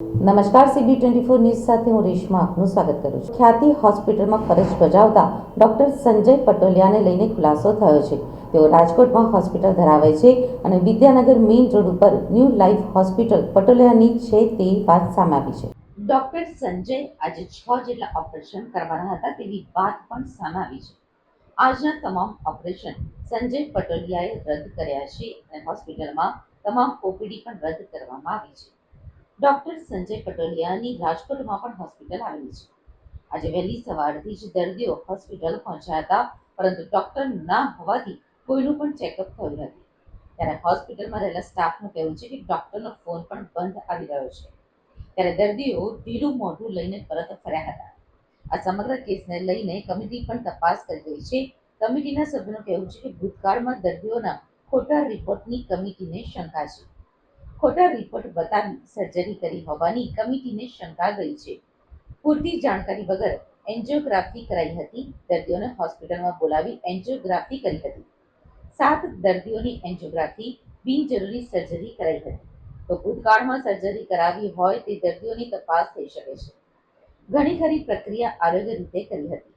નમસ્કાર CB twenty four news સાથે હું રેશમા આપનું સ્વાગત કરું છું. ખ્યાતિ હોસ્પિટલમાં ફરજ બજાવતા ડોક્ટર સંજય પટોલિયાને લઈને ખુલાસો થયો છે. તેઓ રાજકોટમાં હોસ્પિટલ ધરાવે છે અને વિદ્યાનગર મેઇન રોડ ઉપર ન્યૂ લાઈફ હોસ્પિટલ પટોલિયાની છે તે વાત સામે આવી છે. ડોક્ટર સંજય આજે છ જેટલા ઓપરેશન કરવાના હતા તેવી વાત પણ સામે આવી છે. આજના તમામ ઓપરેશન સંજય પટોલિયાએ રદ કર્યા છે અને હોસ્પિટલમાં તમામ ઓપીડી પણ રદ કરવામાં આવી છે. ડોક્ટર સંજય પટોલિયાની રાજકોટમાં પણ હોસ્પિટલ આવેલી છે. આજે વહેલી સવારથી જ દર્દીઓ હોસ્પિટલ પહોંચ્યા હતા પરંતુ ડોક્ટર ના હોવાથી કોઈનું પણ ચેકઅપ થયું નથી. ત્યારે હોસ્પિટલમાં રહેલા સ્ટાફનું કહેવું છે કે ડોક્ટરનો ફોન પણ બંધ આવી રહ્યો છે. ત્યારે દર્દીઓ ઢીલું મોઢું લઈને પરત ફર્યા હતા. આ સમગ્ર કેસને લઈને કમિટી પણ તપાસ કરી રહી છે. કમિટીના સભ્યોનું કહેવું છે કે ભૂતકાળમાં દર્દીઓના ખોટા રિપોર્ટની કમિટીને શંકા છે. ખોટા રિપોર્ટ બતાવી સર્જરી કરી હોવાની કમિટીને શંકા ગઈ છે. પૂરતી જાણકારી વગર એન્જિયોગ્રાફી કરાઈ હતી. દર્દીઓને હોસ્પિટલમાં બોલાવી એન્જિયોગ્રાફી કરી હતી. સાત દર્દીઓની એન્જિયોગ્રાફી બિનજરૂરી સર્જરી કરાઈ હતી. તો ભૂતકાળમાં સર્જરી કરાવી હોય તે દર્દીઓની તપાસ થઈ શકે છે. ઘણી ખરી પ્રક્રિયા આરોગ્ય રીતે કરી હતી.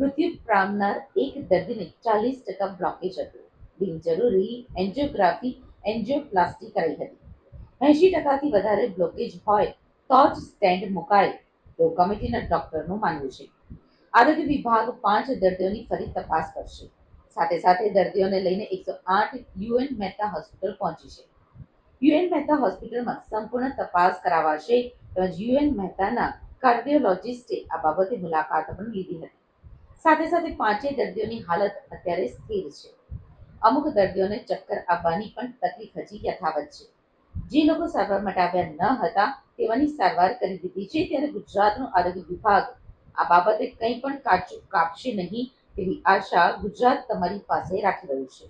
મૃત્યુ પામનાર એક દર્દીને ચાલીસ ટકા બ્લોકેજ હતું. બિનજરૂરી એન્જિયોગ્રાફી એન્જિયોપ્લાસ્ટી કરાઈ હતી. એંશી ટકાથી વધારે બ્લોકેજ હોય તો જ સ્ટેન્ડ મુકાય, તો કમિટીના ડોક્ટરનું માનવું છે. આરોગ્ય વિભાગ પાંચ દર્દીઓની ફરી તપાસ કરશે. સાથે સાથે દર્દીઓને લઈને એકસો આઠ યુએન મહેતા હોસ્પિટલ પહોંચી છે. યુએન મહેતા હોસ્પિટલમાં સંપૂર્ણ તપાસ કરાવાશે તેમજ યુએન મહેતાના કાર્ડિયોલોજિસ્ટે આ બાબતે મુલાકાત પણ લીધી હતી. સાથે સાથે પાંચેય દર્દીઓની હાલત અત્યારે સ્થિર છે. અમુક દર્દીઓને ચક્કર આવવાની પણ તકલીફ હજી યથાવત છે. જે લોકો સારવાર માટે આવ્યા ન હતા, તેવાની સારવાર કરી દીધી છે. ત્યારે ગુજરાતનું આરોગ્ય વિભાગ આ બાબતે કંઈ પણ કાચું કાપશે નહીં તેવી આશા ગુજરાત તમારી પાસે રાખી રહ્યું છે.